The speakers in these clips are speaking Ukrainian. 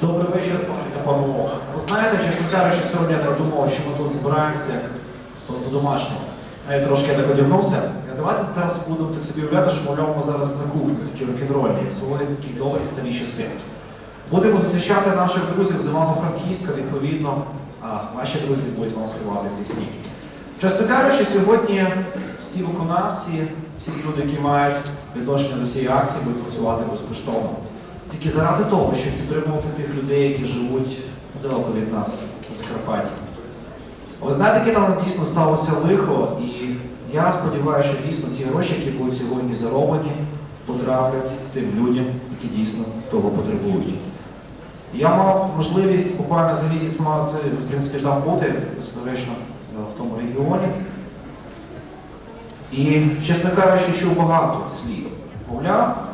Добрий вечір, панове. Ви знаєте, чесно кажучи, сьогодні я думав, що ми тут збираємося по-домашньому. Я трошки так одягнувся. Давайте зараз будемо так собі уявляти, що ми зараз на кухні, такі рок-н-рольні, свої такі добрі старі часи. Будемо зустрічати наших друзів з Івано-Франківська, відповідно, а ваші друзі будуть вам співати пісні. Чесно кажучи, сьогодні всі виконавці, всі люди, які мають відношення до цієї акції, будуть працювати безкоштовно. Тільки заради того, щоб підтримувати тих людей, які живуть далеко від нас, на Закарпатті. Ви знаєте, яке там дійсно сталося лихо, і я сподіваюся, що дійсно ці гроші, які будуть сьогодні зароблені, потраплять тим людям, які дійсно того потребують. Я мав можливість буквально за місяць мати, в принципі, там бути, безперечно, в тому регіоні. І, чесно кажучи, чув багато слів. Мовляв,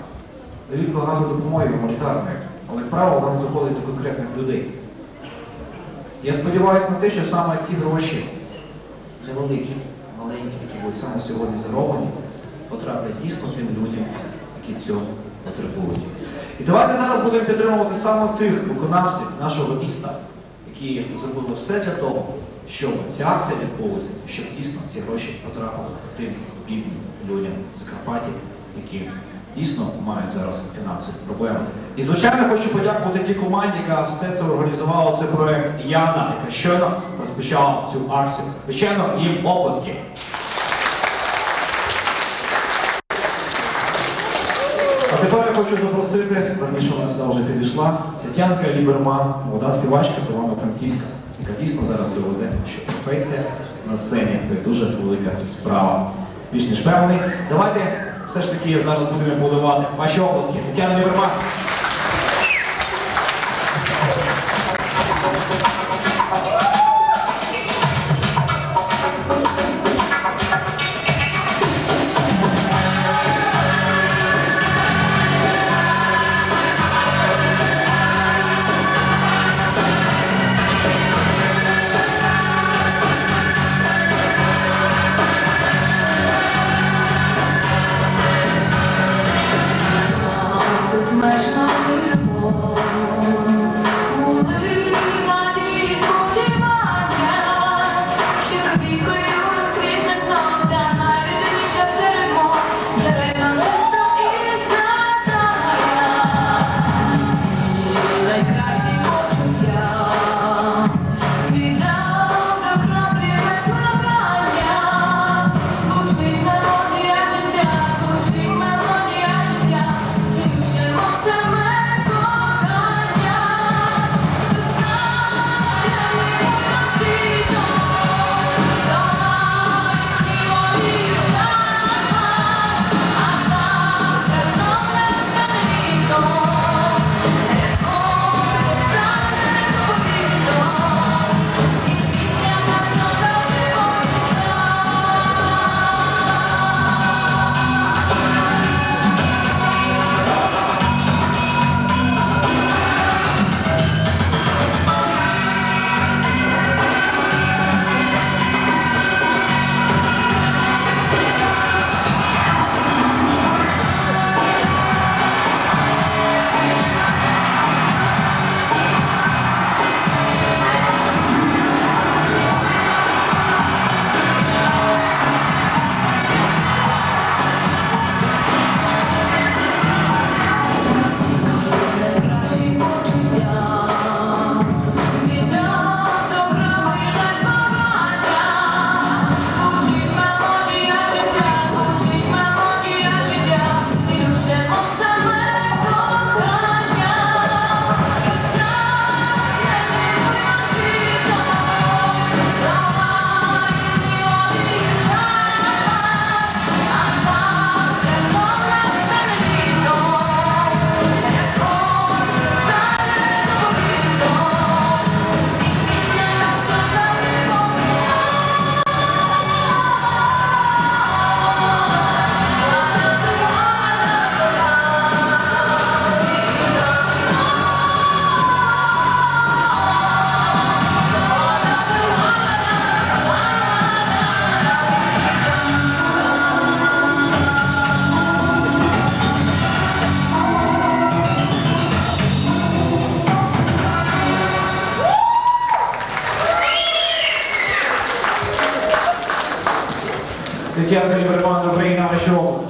дають багато допомоги гуманітарної, але як правило, воно доходить до конкретних людей. Я сподіваюся на те, що саме ті гроші, невеликі, маленькі, які будуть саме сьогодні зароблені, потраплять дійсно тим людям, які цього потребують. І давайте зараз будемо підтримувати саме тих виконавців нашого міста, які зробили все для того, щоб ця акція відбулася, щоб дійсно ці гроші потрапили тим бідним людям в Закарпатті, які дійсно мають зараз фінансові проблеми. І звичайно хочу подякувати тій команді, яка все це організувала, цей проект Яна, яка щойно розпочала цю акцію. Звичайно, їм оплески. А тепер я хочу запросити, раніше вона сюди вже підійшла, Тетянка Ліберман, молода співачка з Івано-Франківська, яка дійсно зараз доведе, що професія на сцені це дуже велика справа. Більш ніж певний. Давайте все ж таки зараз будемо ваші обласки. Тетяна Ліберман. Thank you. Тетяна Ліберман, Україна, ваші області.